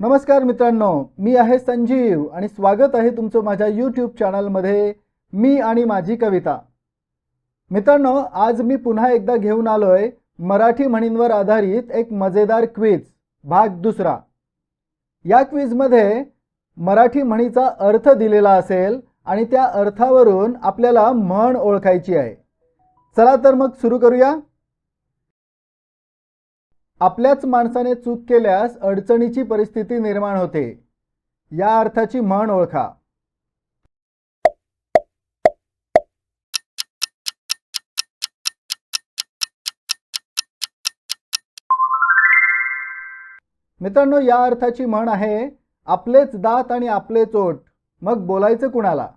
नमस्कार मित्रांनो मी आहे संजीव आणि स्वागत आहे तुमचं माझ्या यूट्यूब चॅनलमध्ये मी आणि माझी कविता. मित्रांनो आज मी पुन्हा एकदा घेऊन आलोय मराठी म्हणींवर आधारित एक मजेदार क्विज भाग दुसरा. या क्विजमध्ये मराठी म्हणीचा अर्थ दिलेला असेल आणि त्या अर्थावरून आपल्याला म्हण ओळखायची आहे. चला तर मग सुरू करूया. आपल्याच माणसाने चूक केल्यास अडचणीची परिस्थिती निर्माण होते. या अर्थाची म्हण ओळखा. मित्रांनो या अर्थाची म्हण आहे आपलेच दात आणि आपले चोट. मग बोलायचं कुणाला?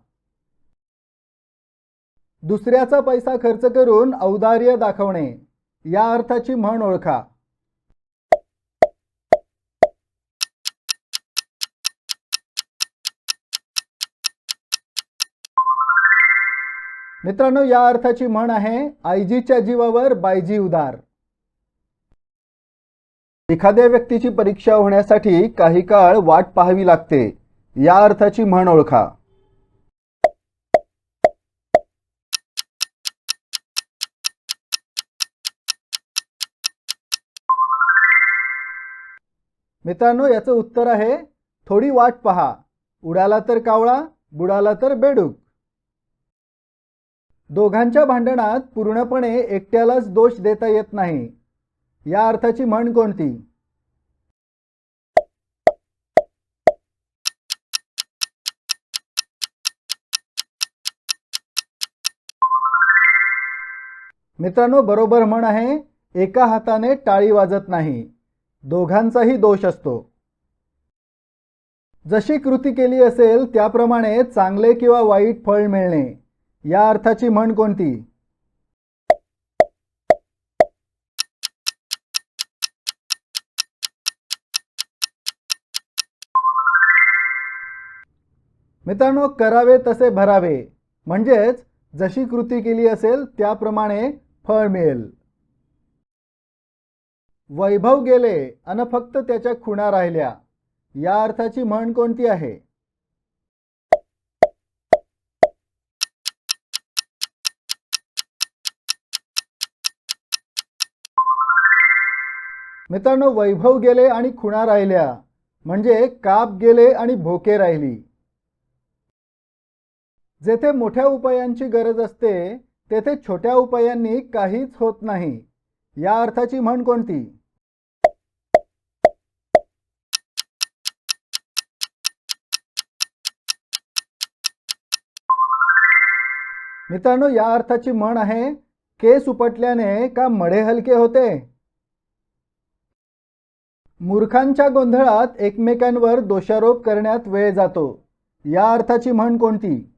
दुसऱ्याचा पैसा खर्च करून औदार्य दाखवणे. या अर्थाची म्हण ओळखा. मित्रांनो या अर्थाची म्हण आहे आयजीच्या जीवावर बायजी उदार. एखाद्या व्यक्तीची परीक्षा होण्यासाठी काही काळ वाट पाहावी लागते. या अर्थाची म्हण ओळखा. मित्रांनो याचं उत्तर आहे थोडी वाट पहा. उडाला तर कावळा बुडाला तर बेडूक. दोघांच्या भांडणात पूर्णपणे एकट्यालाच दोष देता येत नाही. या अर्थाची म्हण कोणती? मित्रांनो बरोबर म्हण आहे एका हाताने टाळी वाजत नाही. दोघांचाही दोष असतो. जशी कृती केली असेल त्याप्रमाणे चांगले किंवा वाईट फळ मिळणे. या अर्थाची म्हण कोणती? मित्रांनो करावे तसे भरावे. म्हणजेच जशी कृती केली असेल त्याप्रमाणे फळ मिळेल. वैभव गेले अन फक्त त्याच्या खुणा राहिल्या. या अर्थाची म्हण कोणती आहे? मित्रांनो वैभव गेले आणि खुणा राहिल्या. म्हणजे काप गेले आणि भोके राहिली. जेथे मोठ्या उपायांची गरज असते तेथे छोट्या उपायांनी काहीच होत नाही. या अर्थाची म्हण कोणती? मित्रांनो या अर्थाची म्हण आहे केस उपटल्याने का मडे हलके होते? मूर्खांच्या गोंधळात एकमेकांवर दोषारोप करण्यात वेळ जातो. या अर्थाची म्हण कोणती?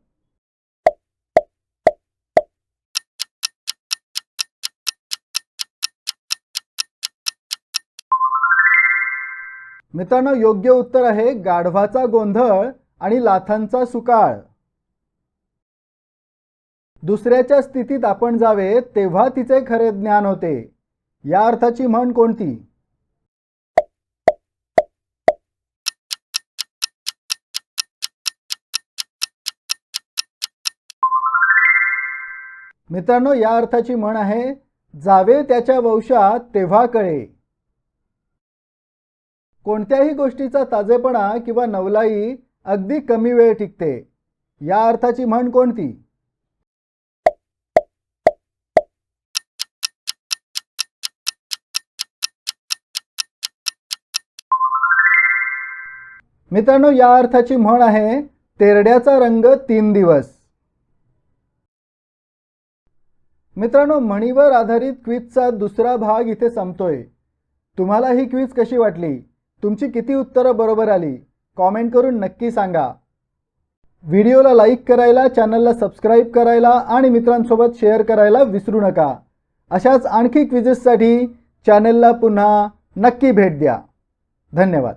मित्रांनो योग्य उत्तर आहे गाढवाचा गोंधळ आणि लाथांचा सुकाळ. दुसऱ्याच्या स्थितीत आपण जावे तेव्हा तिचे खरे ज्ञान होते. या अर्थाची म्हण कोणती? मित्रांनो या अर्थाची म्हण आहे जावे त्याच्या वंशात तेव्हा कळे. कोणत्याही गोष्टीचा ताजेपणा किंवा नवलाई अगदी कमी वेळ टिकते. या अर्थाची म्हण कोणती? मित्रांनो या अर्थाची म्हण आहे तेरड्याचा रंग तीन दिवस. मित्रांनो म्हणीवर आधारित क्विजचा दुसरा भाग इथे संपतोय. तुम्हाला ही क्विज कशी वाटली? तुमची किती उत्तरं बरोबर आली? कॉमेंट करून नक्की सांगा. व्हिडिओला लाईक करायला चॅनलला सबस्क्राईब करायला आणि मित्रांसोबत शेअर करायला विसरू नका. अशाच आणखी क्विजेससाठी चॅनलला पुन्हा नक्की भेट द्या. धन्यवाद.